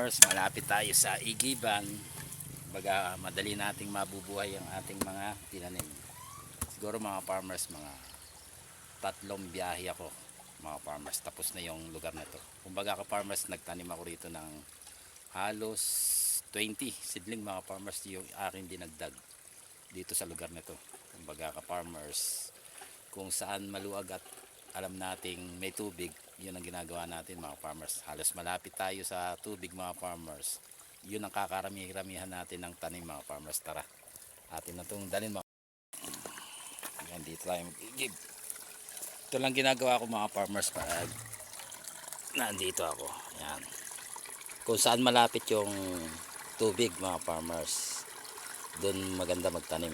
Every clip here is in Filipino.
First, malapit tayo sa Igiban. Baga, madali nating mabubuhay ang ating mga tinanim. Siguro mga farmers, mga tatlong biyahe ako mga farmers. Tapos na yung lugar na to. Kumbaga ka farmers, nagtanim ako rito ng halos 20 sidling mga farmers yung aking dinagdag dito sa lugar na to. Kumbaga ka farmers, kung saan maluag at alam nating may tubig, yun ang ginagawa natin mga farmers. Halos malapit tayo sa tubig mga farmers. Yun ang kakarami-ramihan natin ng tanim mga farmers. Tara, atin na itong dalhin mga Yan, dito tayo mag-igib. Ito lang ginagawa ko mga farmers pag nandito ako. Yan. Kung saan malapit yung tubig mga farmers, doon maganda magtanim.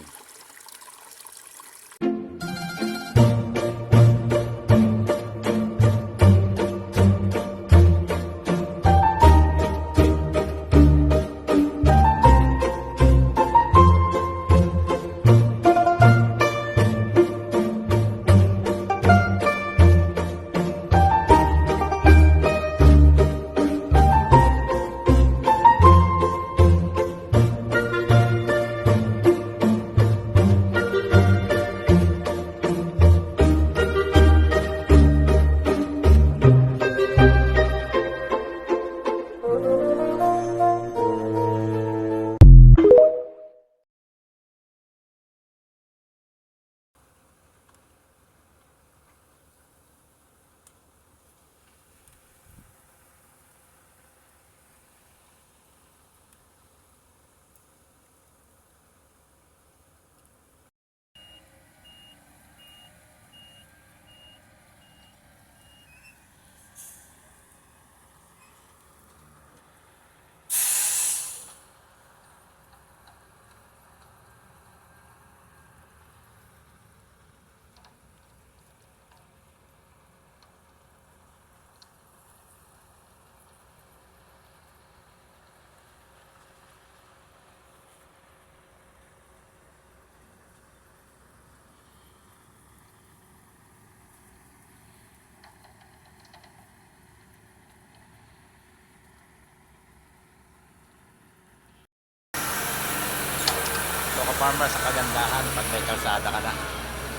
So ka-farmers, sa kagandahan pag may kalsada ka na.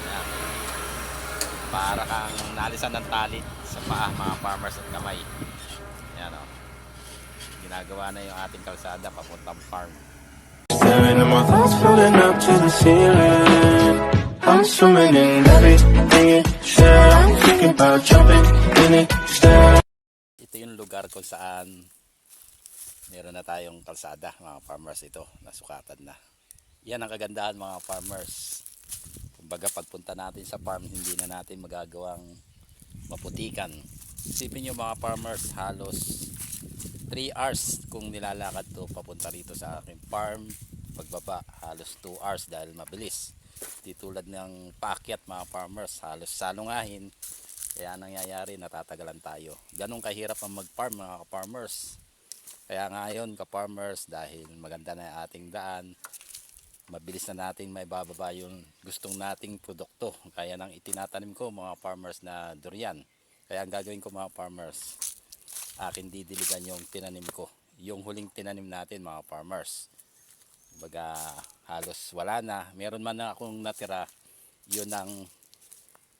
Yan. Para kang nalisan ng tali sa paa mga farmers at kamay. Yan o. Ginagawa na yung ating kalsada papuntang farm. Staring at my thoughts floating up to the ceiling. I'm swimming in everything you said. I'm thinking about jumping in it. Ito yung lugar kung saan meron na tayong kalsada mga farmers ito. Nasukatan na. Yan ang kagandahan mga farmers. Kumbaga pagpunta natin sa farm hindi na natin magagawang maputikan. Isipin nyo mga farmers halos 3 hours kung nilalakad to papunta rito sa aking farm. Pagbaba halos 2 hours dahil mabilis. Di tulad ng paakyat mga farmers halos salungahin. Kaya nangyayari natatagalan tayo. Ganong kahirap ang mag-farm mga farmers. Kaya ngayon ka-farmers dahil maganda na ating daan, mabilis na natin may bababa yung gustong nating produkto. Kaya nang itinatanim ko mga farmers na durian. Kaya ang gagawin ko mga farmers, akin didiligan yung tinanim ko. Yung huling tinanim natin mga farmers. Baga halos wala na. Meron man na akong natira, yun ang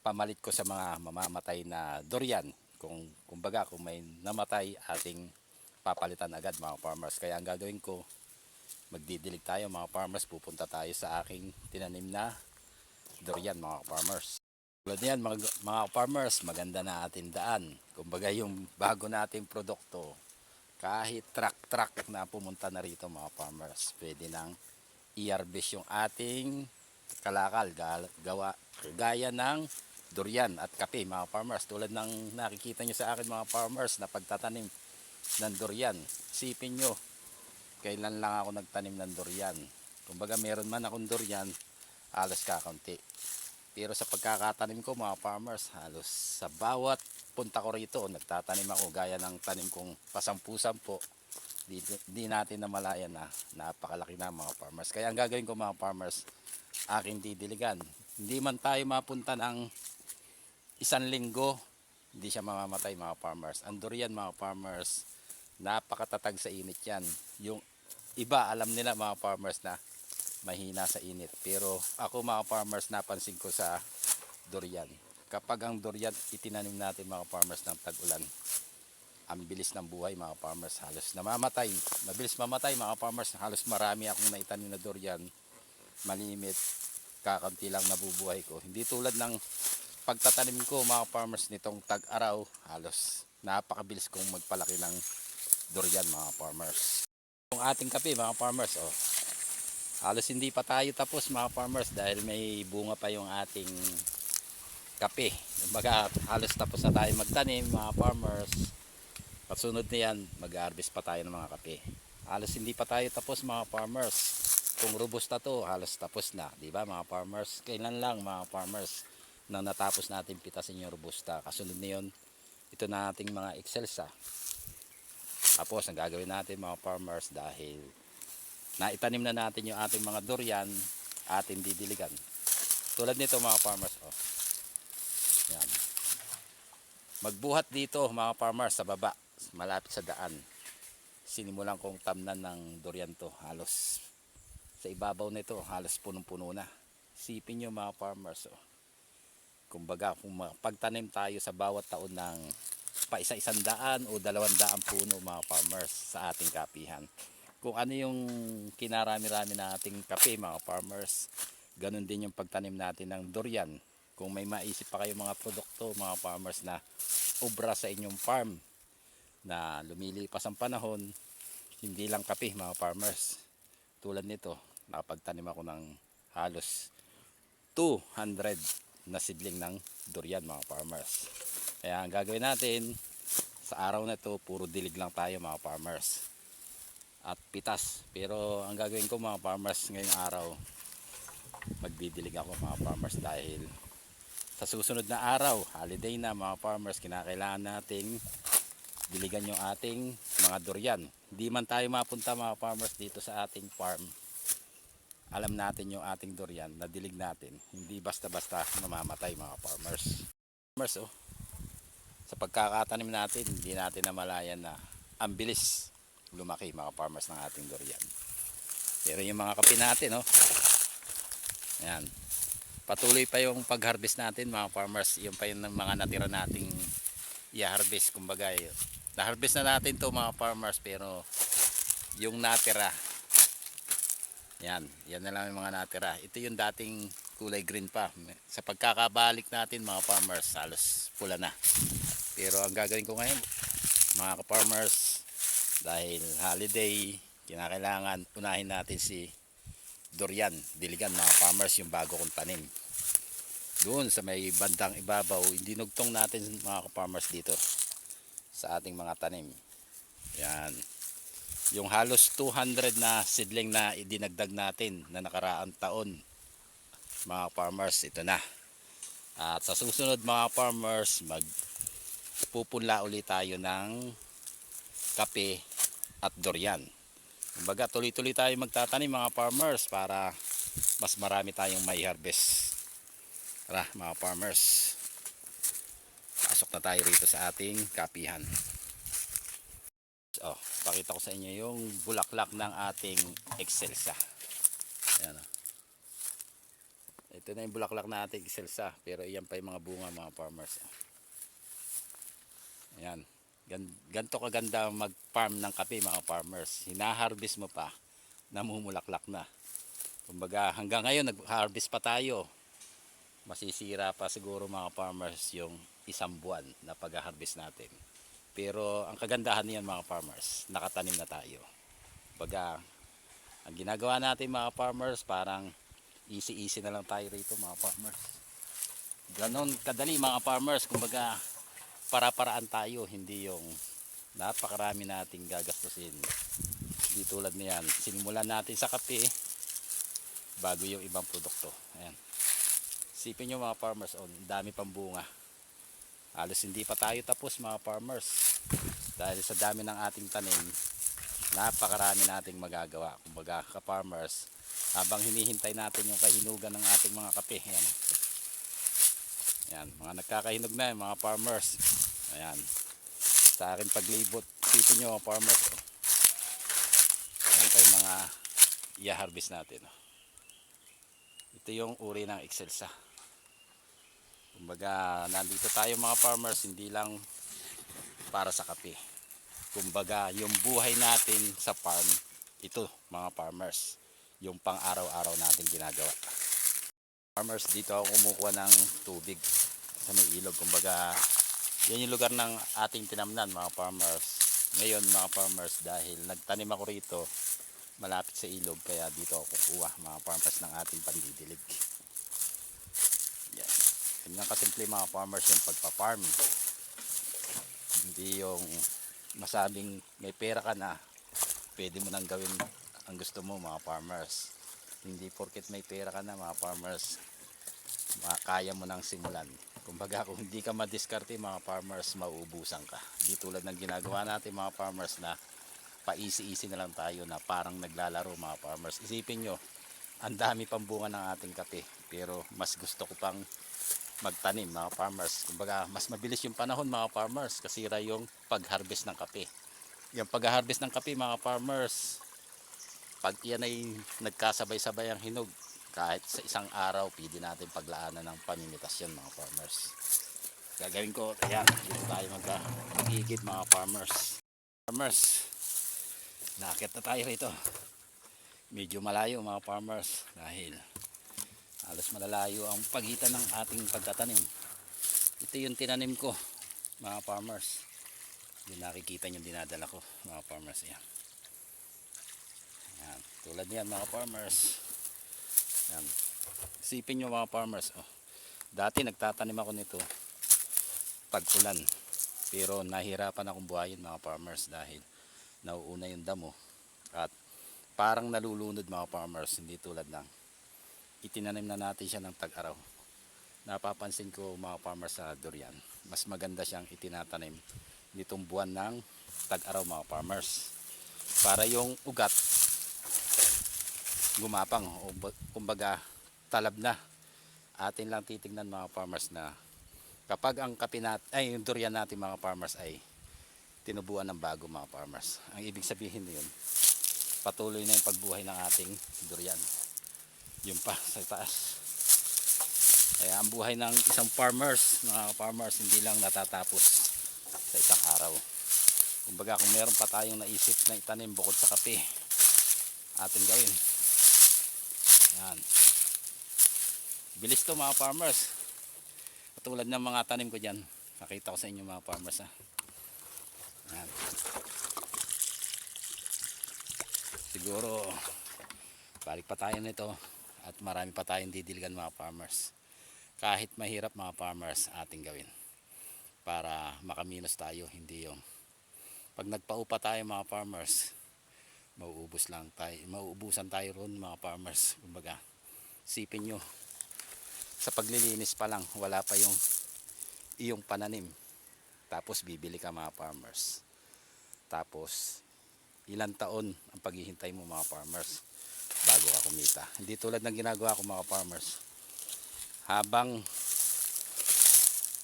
pamalit ko sa mga mamamatay na durian. Kung kumbaga kung may namatay ating papalitan agad mga farmers. Kaya ang gagawin ko, magdidilig tayo mga farmers. Pupunta tayo sa aking tinanim na durian mga farmers. Tulad yan mga, mga farmers, maganda na ating daan. Kumbaga yung bago nating produkto, kahit truck-truck na pumunta na rito mga farmers, pwede nang i-harvest yung ating kalakal, gawa, gaya ng durian at kape mga farmers. Tulad ng nakikita nyo sa akin mga farmers na pagtatanim ng durian. Sipin nyo, kailan lang ako nagtanim ng durian. Kumbaga meron man akong durian, halos kakaunti. Pero sa pagkakatanim ko mga farmers, halos sa bawat punta ko rito, nagtatanim ako gaya ng tanim kong pasampu-sampo. Di, di natin namalayan na napakalaki na mga farmers. Kaya ang gagawin ko mga farmers, aking didiligan. Hindi man tayo mapunta ng isang linggo, hindi siya mamamatay mga farmers. Ang durian mga farmers, napakatatag sa init yan. Yung iba alam nila mga farmers na mahina sa init. Pero ako mga farmers napansin ko sa durian. Kapag ang durian itinanim natin mga farmers ng tag-ulan, ang bilis ng buhay mga farmers halos namamatay. Mabilis mamatay mga farmers. Halos marami akong naitanim na durian. Malimit. Kakanti lang nabubuhay ko. Hindi tulad ng pagtatanim ko mga farmers nitong tag-araw. Halos napakabilis kong magpalaki ng durian mga farmers. Yung ating kape mga farmers. Oh, halos hindi pa tayo tapos mga farmers dahil may bunga pa yung ating kape. Kumbaga halos tapos na tayo magtanim mga farmers. Kasunod na yan, mag-harvest pa tayo ng mga kape. Halos hindi pa tayo tapos mga farmers. Kung robusta to, halos tapos na. Di ba mga farmers? Kailan lang mga farmers na natapos natin pitasin yung robusta. Kasunod na yun, ito na ating mga excelsa. Tapos ang gagawin natin mga farmers dahil naitanim na natin yung ating mga durian ating didiligan. Tulad nito mga farmers. Oh. Yan. Magbuhat dito mga farmers sa baba, malapit sa daan. Sinimulan kong tamnan ng durian to. Halos sa ibabaw nito, halos punong-puno na. Sipin nyo mga farmers. Oh. Kumbaga, kung pagtanim tayo sa bawat taon ng pa isa-isang daan o dalawang daan puno mga farmers sa ating kapihan. Kung ano yung kinarami-rami na ating kape mga farmers, ganun din yung pagtanim natin ng durian. Kung may maisip pa kayo mga produkto mga farmers na obra sa inyong farm na lumilipas ang panahon, hindi lang kape mga farmers. Tulad nito, nakapagtanim ako ng halos 200 na sidling ng durian mga farmers. Kaya ang gagawin natin sa araw na to puro dilig lang tayo mga farmers. At pitas. Pero ang gagawin ko mga farmers ngayong araw magdidilig ako mga farmers dahil sa susunod na araw, holiday na mga farmers, kinakailangan nating diligan yung ating mga durian. Hindi man tayo mapunta mga farmers dito sa ating farm. Alam natin yung ating durian, nadilig natin. Hindi basta-basta namamatay mga farmers. Farmers oh, sa pagkakatanim natin, hindi natin namalayan na ang bilis lumaki mga farmers ng ating durian. Pero yung mga kape natin, oh, yan. Patuloy pa yung pag-harvest natin mga farmers. Yung pa yung mga natira nating i-harvest. Kumbaga, yun. na-harvest na natin to mga farmers pero yung natira, yan, yan na lang yung mga natira. Ito yung dating kulay green pa. Sa pagkakabalik natin mga farmers, halos pula na. Pero ang gagawin ko ngayon, mga farmers, dahil holiday, kinakailangan unahin natin si durian, diligan mga farmers yung bago kong tanim. Doon sa may bandang ibabaw, dinugtong natin mga farmers dito sa ating mga tanim. Yan. Yung halos 200 na sidling na idinagdag natin na nakaraang taon mga farmers, ito na. At sa susunod mga farmers, mag pupunla ulit tayo ng kape at durian. Kumbaga tuloy-tuloy tayo magtatanim mga farmers para mas marami tayong may harvest. Tara mga farmers. Pasok na tayo rito sa ating kapihan. Oh, pakita ko sa inyo yung bulaklak ng ating excelsa. Ayan oh. Ito na yung bulaklak na ating excelsa pero iyan pa yung mga bunga mga farmers. oh. Ayan. Gan ganto kaganda mag-farm ng kape mga farmers. Hina-harvest mo pa, namumulaklak na. Kumbaga hanggang ngayon nag-harvest pa tayo. Masisira pa siguro mga farmers yung isang buwan na pag-harvest natin. Pero ang kagandahan niyan mga farmers, nakatanim na tayo. Kumbaga ang ginagawa natin mga farmers parang easy-easy na lang tayo rito mga farmers. Ganon kadali mga farmers, kumbaga para-paraan tayo, hindi yung napakarami nating gagastusin. Hindi tulad niyan. Sinimulan natin sa kape bago yung ibang produkto. Ayan. Sipin nyo mga farmers, oh, dami pang bunga. Halos hindi pa tayo tapos mga farmers. Dahil sa dami ng ating tanim, napakarami nating magagawa. Kumbaga ka-farmers, habang hinihintay natin yung kahinugan ng ating mga kape. Ayan. Ayan, mga nagkakahinog na yung mga farmers. Ayan. sa akin paglibot sipin nyo mga farmers. Ayan pa yung mga i-harvest natin ito yung uri ng excelsa kumbaga nandito tayo mga farmers hindi lang para sa kape kumbaga yung buhay natin sa farm ito mga farmers yung pang araw-araw natin ginagawa farmers dito ako kumukuha ng tubig sa may ilog. Kumbaga yan yung lugar ng ating tinamnan mga farmers. Ngayon mga farmers dahil nagtanim ako rito malapit sa ilog kaya dito ako kukuha mga farmers ng ating pandidilig. Yan. Ganyan kasimple mga farmers yung pagpa-farm. Hindi yung masabing may pera ka na pwede mo nang gawin ang gusto mo mga farmers hindi porket may pera ka na mga farmers ma- kaya mo nang simulan. Kumbaga kung hindi ka madiskarte mga farmers mauubusan ka. Di tulad ng ginagawa natin mga farmers na paisi-isi na lang tayo na parang naglalaro mga farmers. Isipin nyo ang dami pang bunga ng ating kape pero mas gusto ko pang magtanim mga farmers. Kumbaga mas mabilis yung panahon mga farmers kasira yung pag-harvest ng kape. Yung pag-harvest ng kape mga farmers pag yan ay nagkasabay-sabay ang hinog kahit sa isang araw pwede natin paglaanan ng pamimitasyon mga farmers. Gagawin ko yan dito tayo mag magigid mga farmers. Farmers nakakit na tayo rito. Medyo malayo mga farmers dahil halos malalayo ang pagitan ng ating pagtatanim. Ito yung tinanim ko mga farmers. Yung nakikita yung dinadala ko mga farmers yan yan tulad niyan mga farmers. Yan. Isipin nyo mga farmers oh, dati nagtatanim ako nito pag ulan pero nahirapan akong buhayin mga farmers dahil nauuna yung damo. At parang nalulunod mga farmers hindi tulad ng itinanim na natin siya ng tag-araw. Napapansin ko mga farmers sa durian mas maganda siyang itinatanim nitong buwan ng tag-araw mga farmers. Para yung ugat gumapang o ba- kumbaga talab na. Atin lang titignan mga farmers na kapag ang kape nat ay yung durian natin mga farmers ay tinubuan ng bago mga farmers. Ang ibig sabihin yun patuloy na yung pagbuhay ng ating durian. Yung pa sa taas kaya ang buhay ng isang farmers mga farmers hindi lang natatapos sa isang araw. Kumbaga kung meron pa tayong naisip na itanim bukod sa kape atin gawin yan. Bilis to mga farmers. Katulad ng mga tanim ko dyan. Nakita ko sa inyo mga farmers ha yan. Siguro balik pa tayo nito at marami pa tayong didiligan mga farmers. Kahit mahirap mga farmers ating gawin para makaminos tayo hindi yung pag nagpaupa tayo mga farmers mauubos lang tayo mauubusan tayo ron mga farmers. Kumbaga sipin nyo sa paglilinis pa lang wala pa yung iyong pananim. Tapos bibili ka mga farmers. Tapos ilang taon ang paghihintay mo mga farmers bago ka kumita. Hindi tulad ng ginagawa ko mga farmers. Habang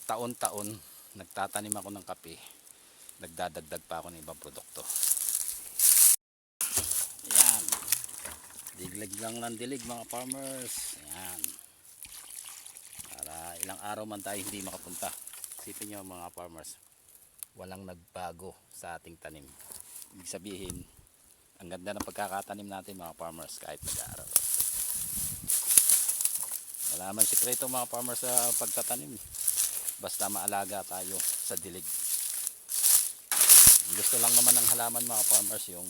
taon-taon nagtatanim ako ng kape nagdadagdag pa ako ng ibang produkto yan diglig lang ng dilig mga farmers. Yan para ilang araw man tayo hindi makapunta. Isipin nyo mga farmers walang nagbago sa ating tanim. Ibig sabihin ang ganda ng pagkakatanim natin mga farmers kahit nag-aaral. Wala man sikreto mga farmers sa pagtatanim. Basta maalaga tayo sa dilig. Gusto lang naman ng halaman mga farmers yung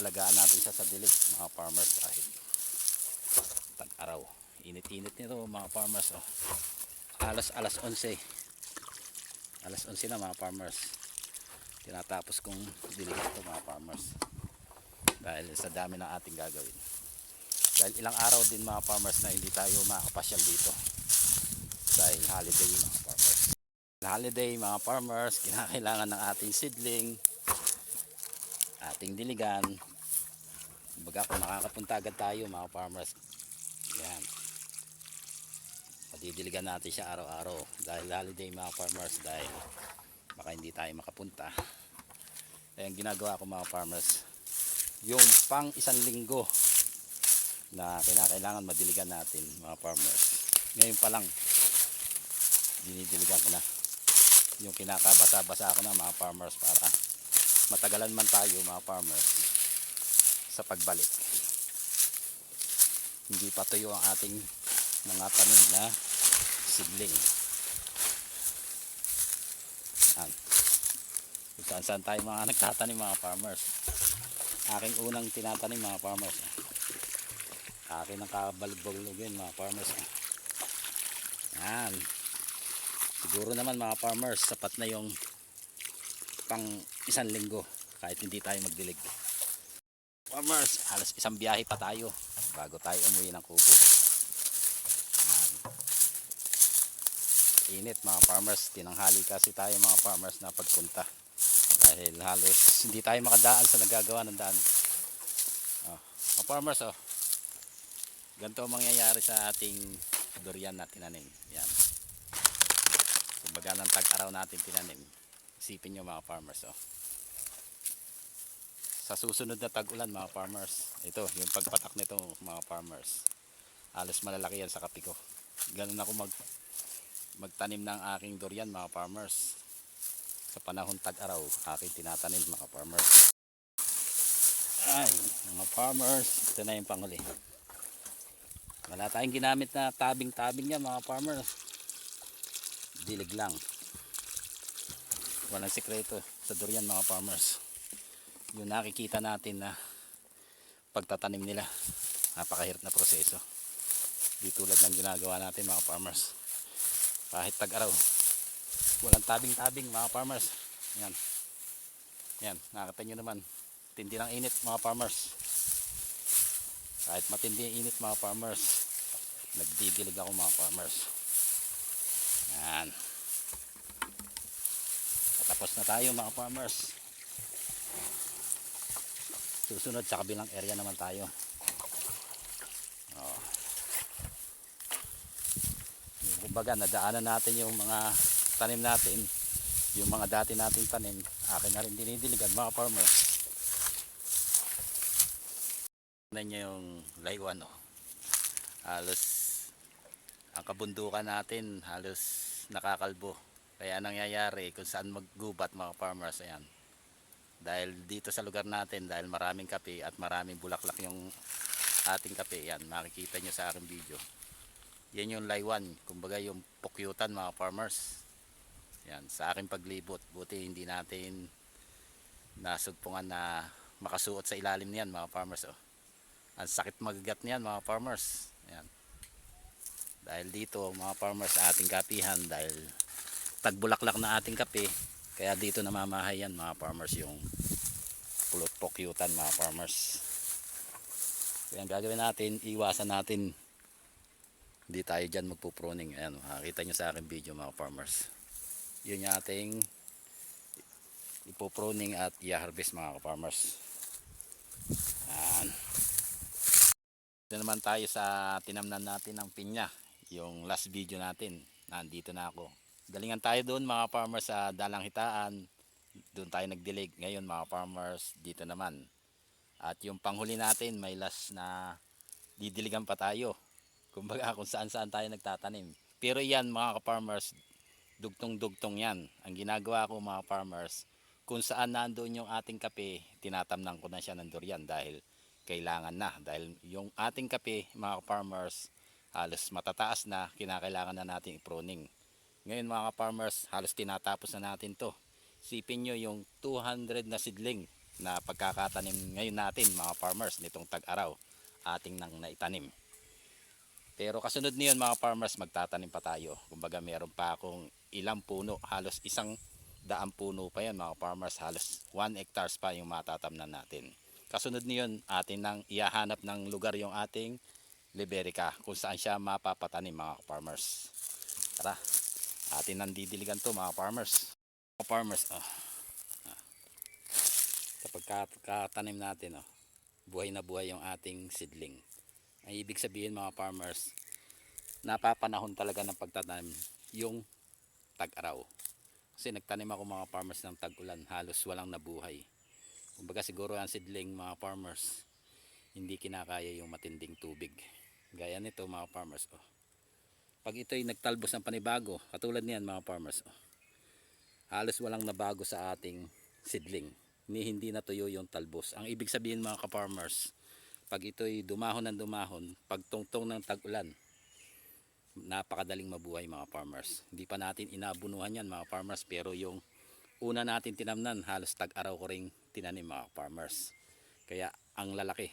alagaan natin siya sa dilig mga farmers kahit tag-araw init-init nito mga farmers oh. alas alas 11 alas 11 na mga farmers. Tinatapos kong diligan ito mga farmers. Dahil sa dami ng ating gagawin. Dahil ilang araw din mga farmers na hindi tayo makakapasyal dito. Dahil holiday mga farmers. Holiday mga farmers kinakailangan ng ating seedling ating diligan baga kung nakakapunta agad tayo mga farmers yan. Madidiligan natin siya araw-araw. Dahil holiday mga farmers dahil baka hindi tayo makapunta. Kaya ang ginagawa ko mga farmers yung pang isang linggo na kinakailangan madiligan natin mga farmers ngayon pa lang dinidiligan ko na. Yung kinakabasa-basa ko na mga farmers para matagalan man tayo mga farmers sa pagbalik. Hindi pa tuyo ang ating mga tanim na sidling yan kung saan saan tayo mga nagtatanim mga farmers. Aking unang tinatanim mga farmers. Akin ang kabalog-balogin mga farmers. Yan. Siguro naman mga farmers sapat na yung pang isang linggo kahit hindi tayo magdilig farmers. Halos isang biyahe pa tayo bago tayo umuwi ng kubo. Yan. init mga farmers. Tinanghali kasi tayo mga farmers na pagpunta. Dahil halos hindi tayo makadaan sa nagagawa ng daan. Oh, mga farmers oh. Ganito ang mangyayari sa ating durian na tinanim. Yan. Kumbaga ng tag-araw natin tinanim. Isipin nyo mga farmers oh sa susunod na tag-ulan mga farmers. Ito yung pagpatak nito mga farmers. Halos malalaki yan sa kapi ko. Ganun ako mag magtanim ng aking durian mga farmers. Sa panahon tag-araw aking tinatanim mga farmers. Ay mga farmers ito na yung panghuli. Wala tayong ginamit na tabing-tabing yan mga farmers. Dilig lang. Walang sikreto sa durian mga farmers yung nakikita natin na pagtatanim nila. Napakahirap na proseso. Di tulad ng ginagawa natin mga farmers. Kahit tag-araw walang tabing-tabing mga farmers. Yan. Yan nakita nyo naman. Tindi ng init mga farmers. Kahit matindi ang init mga farmers nagdidilig ako mga farmers. Yan. Tapos na tayo mga farmers susunod sa kabilang area naman tayo oh. Kumbaga nadaanan natin yung mga tanim natin yung mga dati nating tanim akin na rin dinidiligan mga farmers na niya yung laywan no? halos ang kabundukan natin halos nakakalbo kaya nangyayari kung saan maggubat mga farmers ayan dahil dito sa lugar natin dahil maraming kape at maraming bulaklak yung ating kape yan makikita nyo sa aking video. Yan yung laywan kumbaga yung pukyutan mga farmers. Yan sa aking paglibot buti hindi natin nasugpungan na makasuot sa ilalim niyan mga farmers oh. ang sakit magagat niyan mga farmers. Yan. Dahil dito mga farmers ating kapihan dahil tagbulaklak na ating kape kaya dito namamahay yan mga farmers yung pulot pokyutan mga farmers. Kaya ang gagawin natin iwasan natin. Hindi tayo dyan magpuproning ayan makikita nyo sa aking video mga farmers. Yun yung ating ipoproning at i-harvest mga farmers. Ayan. Ito naman tayo sa tinamnan natin ng pinya yung last video natin. Nandito na ako galingan tayo doon mga farmers sa dalang hitaan. Doon tayo nagdilig. Ngayon mga farmers dito naman. At yung panghuli natin may last na didiligan pa tayo. Kumbaga kung saan saan tayo nagtatanim. Pero yan mga farmers dugtong dugtong yan. Ang ginagawa ko mga farmers kung saan nandoon yung ating kape tinatamnan ko na siya ng durian dahil kailangan na. Dahil yung ating kape mga farmers halos matataas na kinakailangan na natin i-pruning ngayon mga farmers, halos tinatapos na natin to. Sipin nyo yung 200 na sidling na pagkakatanim ngayon natin mga farmers nitong tag-araw ating nang naitanim. Pero kasunod niyon mga farmers, magtatanim pa tayo. Kumbaga meron pa akong ilang puno, halos isang daang puno pa yan mga farmers, halos 1 hectares pa yung matatamnan natin. Kasunod niyon, atin nang ihahanap ng lugar yung ating Liberica kung saan siya mapapatanim mga farmers. Tara, atin nang didiligan to mga farmers mga farmers oh. Ah. kapag kat- katanim natin oh, buhay na buhay yung ating seedling ang ibig sabihin mga farmers napapanahon talaga ng pagtatanim yung tag-araw Kasi nagtanim ako mga farmers ng tag-ulan, halos walang nabuhay. Kumbaga siguro ang sidling mga farmers, hindi kinakaya yung matinding tubig. Gaya nito mga farmers. Oh. Pag ito'y nagtalbos ng panibago, katulad niyan mga farmers. Oh. Halos walang nabago sa ating sidling. Ni hindi natuyo yung talbos. Ang ibig sabihin mga ka-farmers, pag ito'y dumahon ng dumahon, pag tungtong ng tag-ulan, napakadaling mabuhay mga farmers. Hindi pa natin inabunuhan yan mga farmers pero yung una natin tinamnan halos tag-araw ko ring tinanim mga farmers. Kaya ang lalaki.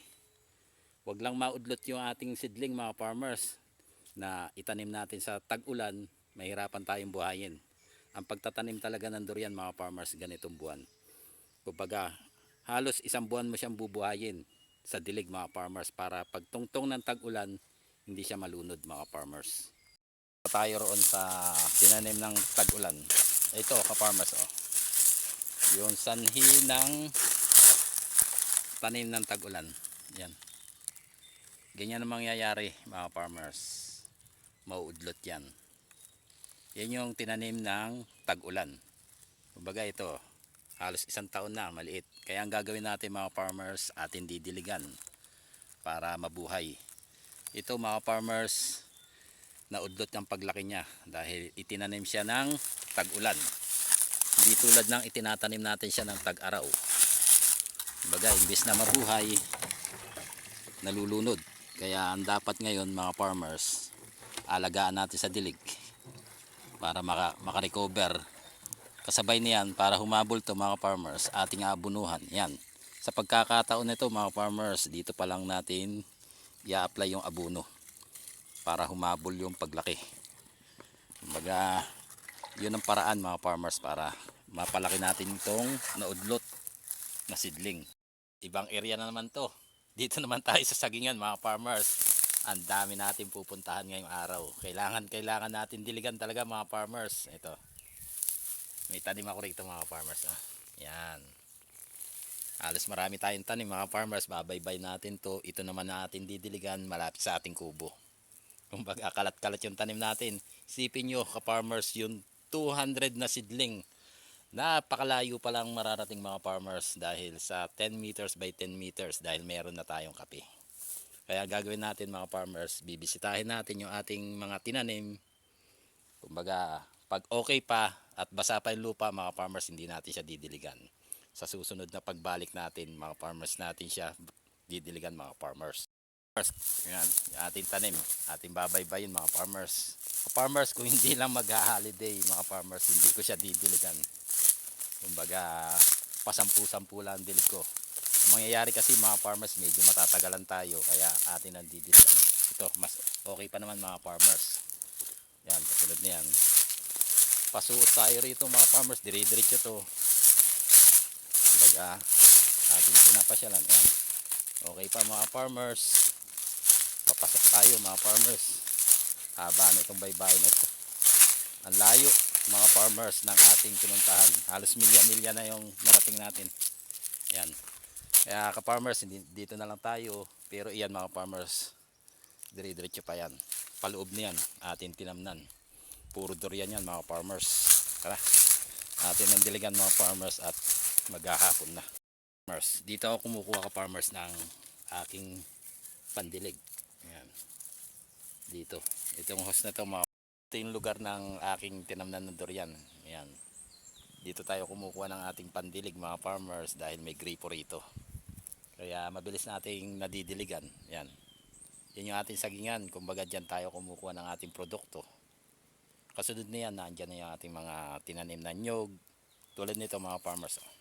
Huwag lang maudlot yung ating sidling mga farmers na itanim natin sa tag-ulan, mahirapan tayong buhayin. Ang pagtatanim talaga ng durian mga farmers ganitong buwan. Kumbaga, halos isang buwan mo siyang bubuhayin sa dilig mga farmers para pag tungtong ng tag-ulan, hindi siya malunod mga farmers. Tayo roon sa tinanim ng tag-ulan. Ito ka-farmers oh. Yung sanhi ng tanim ng tag-ulan. Yan. Ganyan ang mangyayari mga farmers. Mauudlot yan. Yan yung tinanim ng tag-ulan. Kumbaga ito, halos isang taon na, maliit. Kaya ang gagawin natin mga farmers, atin didiligan para mabuhay. Ito mga farmers, naudlot ng paglaki niya dahil itinanim siya ng tag-ulan. Hindi tulad ng itinatanim natin siya ng tag-araw. Kumbaga, imbis na mabuhay, nalulunod. Kaya ang dapat ngayon mga farmers, alagaan natin sa dilig para maka, makarecover. Kasabay niyan para humabol to mga farmers ating abunuhan yan. Sa pagkakataon nito mga farmers dito pa lang natin i-apply yung abuno para humabol yung paglaki. Kumbaga yun ang paraan mga farmers para mapalaki natin itong naudlot na sidling ibang area na naman to. Dito naman tayo sa sagingan mga farmers ang dami natin pupuntahan ngayong araw. Kailangan kailangan natin diligan talaga mga farmers. Ito. May tanim ako rito mga farmers ah. yan. Halos marami tayong tanim mga farmers. Babaybay natin to. Ito naman natin didiligan malapit sa ating kubo. Kumbaga kalat-kalat yung tanim natin. Sipin nyo ka farmers yung 200 na sidling napakalayo pa lang mararating mga farmers dahil sa 10 meters by 10 meters dahil meron na tayong kape kaya gagawin natin mga farmers, bibisitahin natin yung ating mga tinanim. Kumbaga, pag okay pa at basa pa yung lupa mga farmers, hindi natin siya didiligan. Sa susunod na pagbalik natin mga farmers natin siya didiligan mga farmers. First, yan, yung ating tanim, ating babaybayin mga farmers. Mga farmers, kung hindi lang mag-holiday mga farmers, hindi ko siya didiligan. Kumbaga, pasampu-sampu lang ang dilig ko. Ang mangyayari kasi mga farmers medyo matatagalan tayo kaya atin ang didiligan. Ito mas okay pa naman mga farmers. Yan kasunod niyan. Pasuot tayo rito mga farmers, dire-diretso to. Kumbaga ating pinapasyalan. Yan. Okay pa mga farmers. Papasok tayo mga farmers. Haba na itong baybayin ito. Ang layo mga farmers ng ating pinuntahan. Halos milya-milya na yung narating natin. Yan. Kaya ka-farmers, dito na lang tayo. Pero iyan mga farmers, dire-diretso pa yan. Paloob niyan, atin tinamnan. Puro durian yan mga farmers. Tara, atin ang diligan mga farmers at maghahapon na. Farmers, dito ako kumukuha ka farmers ng aking pandilig. Ayan. Dito. Itong host na to mga ito yung lugar ng aking tinamnan ng durian. Ayan. Dito tayo kumukuha ng ating pandilig mga farmers dahil may gripo rito. Kaya mabilis nating nadidiligan. Yan. Yan yung ating sagingan. Kumbaga dyan tayo kumukuha ng ating produkto. Kasunod niyan, nandyan na yung ating mga tinanim na nyog. Tulad nito mga farmers. Oh.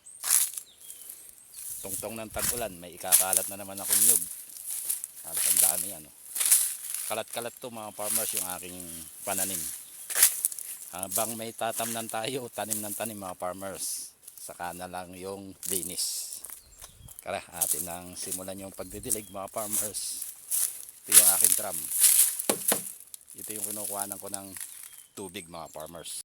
Tungtong ng tag-ulan, may ikakalat na naman akong nyog. Halos ang dami yan. Kalat-kalat to mga farmers yung aking pananim. Habang may tatamnan tayo, tanim ng tanim mga farmers. Saka na lang yung linis. Tara, atin nang simulan yung pagdidilig mga farmers. Ito yung aking drum. Ito yung kinukuhanan ko ng tubig mga farmers.